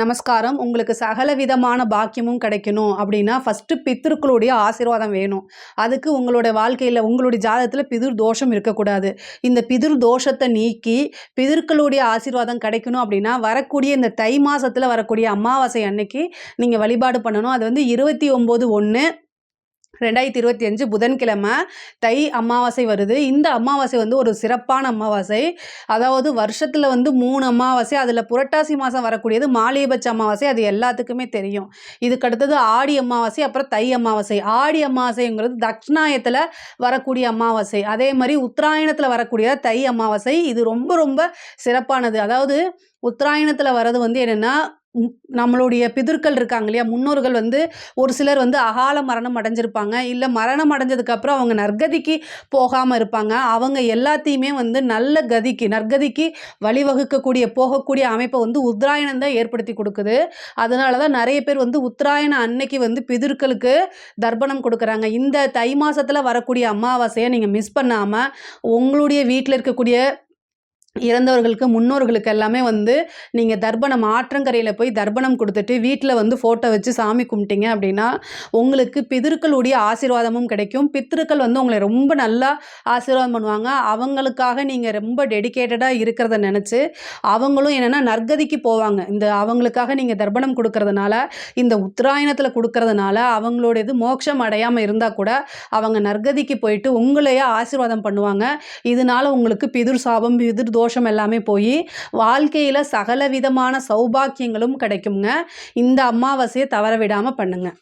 நமஸ்காரம். உங்களுக்கு சகல விதமான பாக்கியமும் கிடைக்கணும் அப்படின்னா ஃபஸ்ட்டு பித்திருக்களுடைய ஆசீர்வாதம் வேணும். அதுக்கு உங்களோட வாழ்க்கையில் உங்களுடைய ஜாதகத்தில் பிதிர் தோஷம் இருக்கக்கூடாது. இந்த பிதிர் தோஷத்தை நீக்கி பிதிர்களுடைய ஆசீர்வாதம் கிடைக்கணும் அப்படின்னா வரக்கூடிய இந்த தை மாதத்தில் வரக்கூடிய அமாவாசை அன்னைக்கு நீங்கள் வழிபாடு பண்ணணும். அது வந்து இருபத்தி ஒம்பது ஒன்று ரெண்டாயிரத்தி இருபத்தி அஞ்சு புதன்கிழமை தை அமாவாசை வருது. இந்த அமாவாசை வந்து ஒரு சிறப்பான அமாவாசை. அதாவது வருஷத்தில் வந்து மூணு அமாவாசை அதில் புரட்டாசி மாதம் வரக்கூடியது மாலியபட்ச அமாவாசை அது எல்லாத்துக்குமே தெரியும். இதுக்கு அடுத்தது ஆடி அமாவாசை அப்புறம் தை அமாவாசை. ஆடி அமாவாசைங்கிறது தட்சிணாயத்தில் வரக்கூடிய அமாவாசை. அதே மாதிரி உத்தராயணத்தில் வரக்கூடிய தை அமாவாசை. இது ரொம்ப ரொம்ப சிறப்பானது. அதாவது உத்தராயணத்தில் வர்றது வந்து என்னென்னா நம்மளுடைய பிதர்கள் இருக்காங்க இல்லையா? முன்னோர்கள் வந்து ஒரு சிலர் வந்து அகால மரணம் அடைஞ்சிருப்பாங்க. இல்லை மரணம் அடைஞ்சதுக்கப்புறம் அவங்க நற்கதிக்கு போகாமல் இருப்பாங்க. அவங்க எல்லாத்தையுமே வந்து நல்ல கதிக்கு நற்கதிக்கு வழிவகுக்கக்கூடிய போகக்கூடிய அமைப்பை வந்து உத்தராயணம் தான் ஏற்படுத்தி கொடுக்குது. அதனால தான் நிறைய பேர் வந்து உத்தராயணம் அன்னைக்கு வந்து பிதர்களுக்கு தர்ப்பணம் கொடுக்குறாங்க. இந்த தை மாதத்தில் வரக்கூடிய அமாவாசையை நீங்கள் மிஸ் பண்ணாமல் உங்களுடைய வீட்டில் இருக்கக்கூடிய இறந்தவர்களுக்கு முன்னோர்களுக்கு எல்லாமே வந்து நீங்கள் தர்ப்பணம் ஆற்றங்கரையில் போய் தர்ப்பணம் கொடுத்துட்டு வீட்டில் வந்து ஃபோட்டோ வச்சு சாமி கும்பிட்டீங்க அப்படின்னா உங்களுக்கு பிதர்களுடைய ஆசீர்வாதமும் கிடைக்கும். பித்திருக்கள் வந்து உங்களை ரொம்ப நல்லா ஆசீர்வாதம் பண்ணுவாங்க. அவங்களுக்காக நீங்கள் ரொம்ப டெடிக்கேட்டடாக இருக்கிறத நினச்சி அவங்களும் என்னென்னா நற்கதிக்கு போவாங்க. இந்த அவங்களுக்காக நீங்கள் தர்ப்பணம் கொடுக்கறதுனால இந்த உத்தராயணத்தில் கொடுக்கறதுனால அவங்களோட இது மோட்சம் அடையாமல் இருந்தால் கூட அவங்க நற்கதிக்கு போயிட்டு உங்களையே ஆசீர்வாதம் பண்ணுவாங்க. இதனால உங்களுக்கு பிதிர் சாபம் பிதிர் தோ தோஷம் எல்லாமே போய் வாழ்க்கையில் சகல விதமான சௌபாக்கியங்களும் கிடைக்குங்க. இந்த அமாவாசையை தவற விடாமல் பண்ணுங்கள்